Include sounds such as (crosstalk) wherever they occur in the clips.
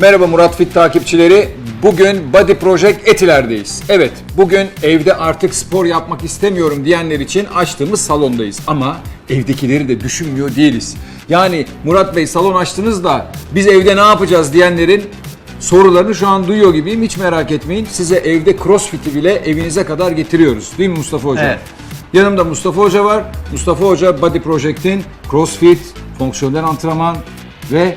Merhaba Murat Fit takipçileri. Bugün Body Project Etiler'deyiz. Evet, bugün evde artık spor yapmak istemiyorum diyenler için açtığımız salondayız. Ama evdekileri de düşünmüyor değiliz. Yani Murat Bey salon açtınız da biz evde ne yapacağız diyenlerin sorularını şu an duyuyor gibiyim. Hiç merak etmeyin. Size evde crossfit'i bile evinize kadar getiriyoruz. Değil mi Mustafa Hoca? Evet. Yanımda Mustafa Hoca var. Mustafa Hoca Body Project'in crossfit, fonksiyonel antrenman ve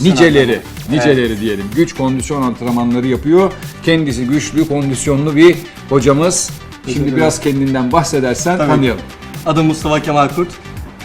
niceleri, niceleri diyelim. Güç kondisyon antrenmanları yapıyor. Kendisi güçlü, kondisyonlu bir hocamız. Şimdi ederim. biraz kendinden bahsedersen Tabii. tanıyalım. Adım Mustafa Kemal Kurt.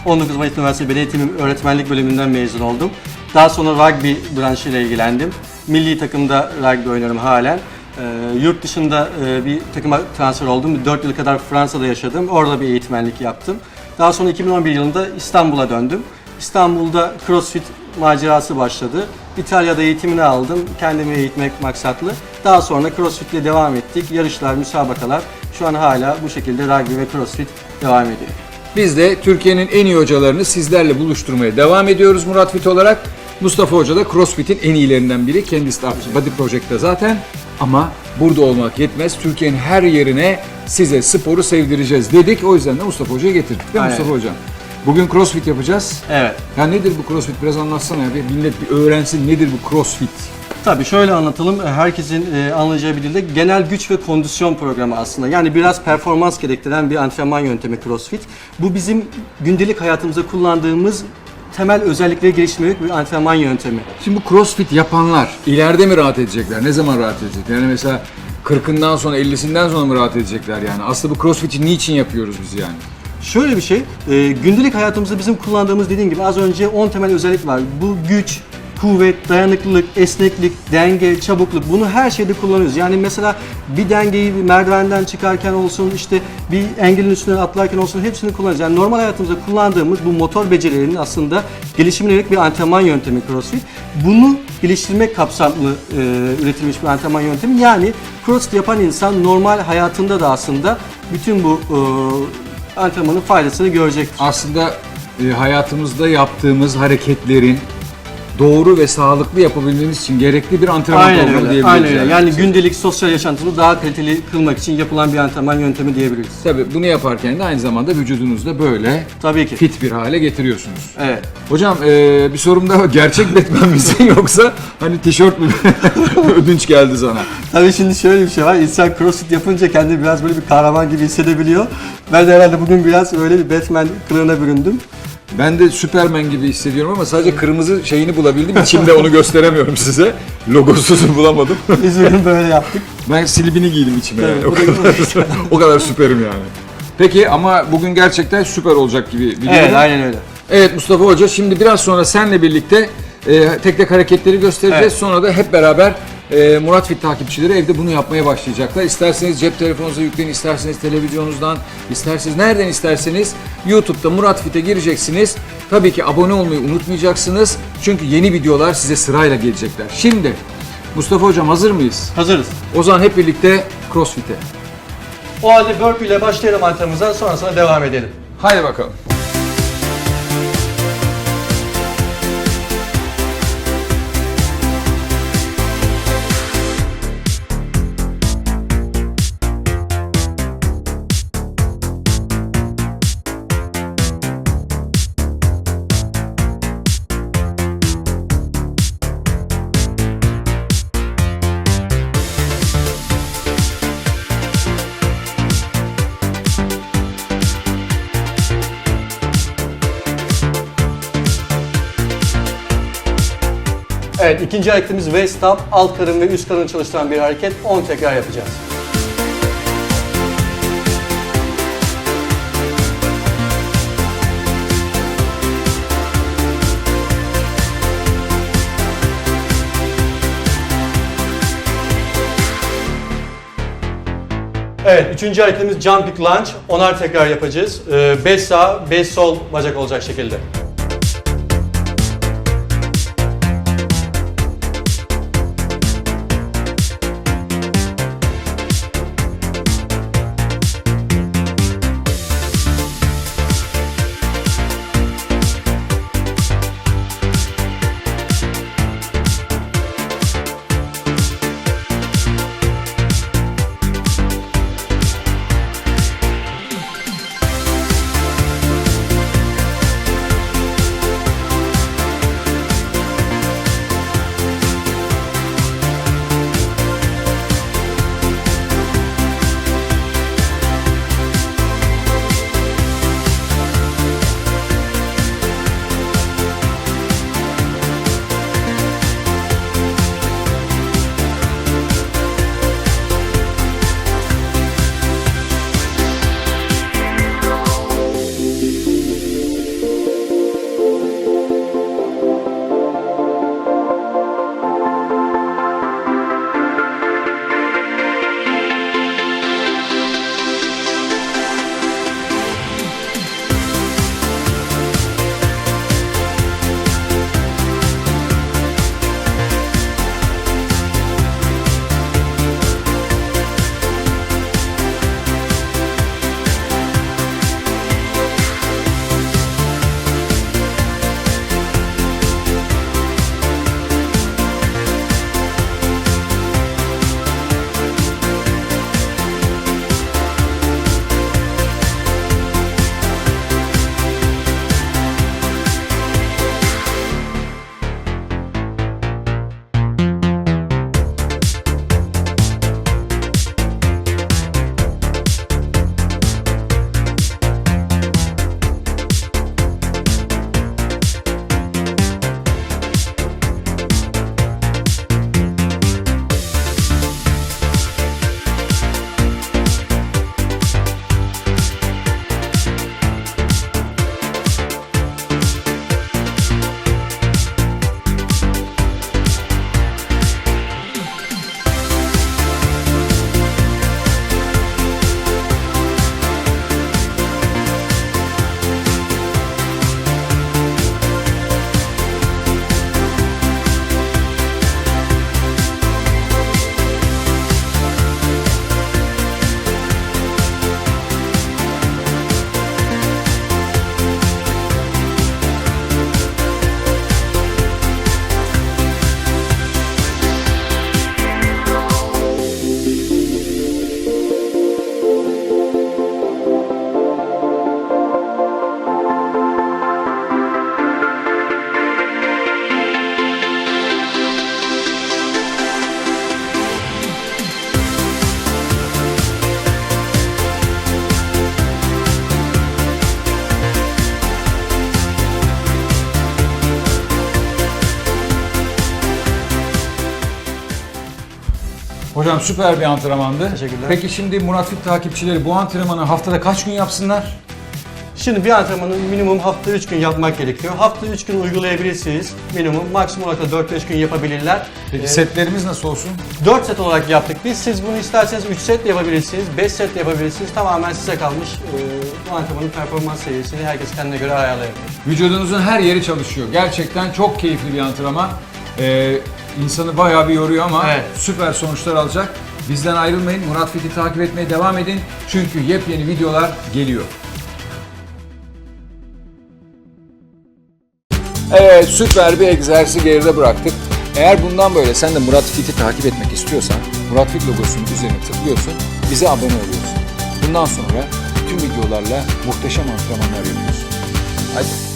19 Mayıs Üniversitesi Beden Eğitimi Öğretmenlik bölümünden mezun oldum. Daha sonra rugby branşıyla ilgilendim. Milli takımda rugby oynuyorum halen. Ee, yurt dışında e, bir takıma transfer oldum. 4 yıl kadar Fransa'da yaşadım. Orada bir eğitmenlik yaptım. Daha sonra 2011 yılında İstanbul'a döndüm. İstanbul'da CrossFit macerası başladı. İtalya'da eğitimini aldım. Kendimi eğitmek maksatlı. Daha sonra CrossFit'le devam ettik. Yarışlar, müsabakalar. Şu an hala bu şekilde rugby ve CrossFit devam ediyor. Biz de Türkiye'nin en iyi hocalarını sizlerle buluşturmaya devam ediyoruz Murat Fit olarak. Mustafa Hoca da CrossFit'in en iyilerinden biri. Kendisi de Body Project'te zaten. Ama burada olmak yetmez. Türkiye'nin her yerine size sporu sevdireceğiz dedik. O yüzden de Mustafa Hoca'yı getirdik. Değil mi. Mustafa Hocam? Bugün CrossFit yapacağız. Evet. Ya nedir bu CrossFit? Biraz anlatsana ya. Bir millet bir öğrensin nedir bu CrossFit? Tabii şöyle anlatalım. Herkesin e, anlayacağı bir dilde genel güç ve kondisyon programı aslında. Yani biraz performans gerektiren bir antrenman yöntemi CrossFit. Bu bizim gündelik hayatımızda kullandığımız temel özellikleri geliştirmek bir antrenman yöntemi. Şimdi bu CrossFit yapanlar ileride mi rahat edecekler? Ne zaman rahat edecekler? Yani mesela 40'ından sonra 50'sinden sonra mı rahat edecekler yani? Aslında bu CrossFit'i niçin yapıyoruz biz yani? Şöyle bir şey, e, gündelik hayatımızda bizim kullandığımız dediğim gibi az önce 10 temel özellik var. Bu güç, kuvvet, dayanıklılık, esneklik, denge, çabukluk bunu her şeyde kullanıyoruz. Yani mesela bir dengeyi merdivenden çıkarken olsun, işte bir engelin üstüne atlarken olsun hepsini kullanıyoruz. Yani normal hayatımızda kullandığımız bu motor becerilerinin aslında gelişimine yönelik bir antrenman yöntemi CrossFit. Bunu geliştirmek kapsamlı e, üretilmiş bir antrenman yöntemi. Yani CrossFit yapan insan normal hayatında da aslında bütün bu e, antrenmanın faydasını görecektir. Aslında e, hayatımızda yaptığımız hareketlerin doğru ve sağlıklı yapabilmemiz için gerekli bir antrenman Aynen programı öyle. diyebiliriz. Aynen öyle. Yani gündelik sosyal yaşantımızı daha kaliteli kılmak için yapılan bir antrenman yöntemi diyebiliriz. Tabii bunu yaparken de aynı zamanda vücudunuzda böyle Tabii ki. fit bir hale getiriyorsunuz. Evet. Hocam e, bir sorum daha var. Gerçek Batman (laughs) misin yoksa hani tişört mü (laughs) ödünç geldi sana? Tabii şimdi şöyle bir şey var. İnsan crossfit yapınca kendini biraz böyle bir kahraman gibi hissedebiliyor. Ben de herhalde bugün biraz öyle bir Batman kılığına büründüm. Ben de Superman gibi hissediyorum ama sadece kırmızı şeyini bulabildim. İçimde onu gösteremiyorum size. Logosunu bulamadım. (laughs) Biz bugün böyle yaptık. Ben silibini giydim içime yani. O kadar, (laughs) o kadar süperim yani. Peki ama bugün gerçekten süper olacak gibi biliyorum. Evet aynen öyle. Evet Mustafa Hoca şimdi biraz sonra senle birlikte e, tek tek hareketleri göstereceğiz. Evet. Sonra da hep beraber e, Murat Fit takipçileri evde bunu yapmaya başlayacaklar. İsterseniz cep telefonunuza yükleyin, isterseniz televizyonunuzdan, isterseniz nereden isterseniz YouTube'da Murat Fit'e gireceksiniz. Tabii ki abone olmayı unutmayacaksınız. Çünkü yeni videolar size sırayla gelecekler. Şimdi Mustafa Hocam hazır mıyız? Hazırız. O zaman hep birlikte CrossFit'e. O halde burpee ile başlayalım antrenmanımıza sonrasında devam edelim. Haydi bakalım. Evet ikinci hareketimiz waist up. Alt karın ve üst karını çalıştıran bir hareket. 10 tekrar yapacağız. Evet, üçüncü hareketimiz jumping lunge. Onar tekrar yapacağız. 5 sağ, 5 sol bacak olacak şekilde. Hocam süper bir antrenmandı. Teşekkürler. Peki şimdi Murat Fit takipçileri bu antrenmanı haftada kaç gün yapsınlar? Şimdi bir antrenmanı minimum hafta 3 gün yapmak gerekiyor. Hafta 3 gün uygulayabilirsiniz. Minimum maksimum olarak da 4-5 gün yapabilirler. Peki Ee, setlerimiz nasıl olsun? 4 set olarak yaptık biz. Siz bunu isterseniz 3 set de yapabilirsiniz, 5 set de yapabilirsiniz. Tamamen size kalmış. Ee, bu antrenmanın performans seviyesini herkes kendine göre ayarlayabilir. Vücudunuzun her yeri çalışıyor. Gerçekten çok keyifli bir antrenman. Ee, insanı bayağı bir yoruyor ama Evet. süper sonuçlar alacak. Bizden ayrılmayın. Murat Fit'i takip etmeye devam edin. Çünkü yepyeni videolar geliyor. Evet süper bir egzersizi geride bıraktık. Eğer bundan böyle sen de Murat Fit'i takip etmek istiyorsan Murat Fit logosunun üzerine tıklıyorsun, bize abone oluyorsun. Bundan sonra tüm videolarla muhteşem antrenmanlar yapıyorsun. Hadi.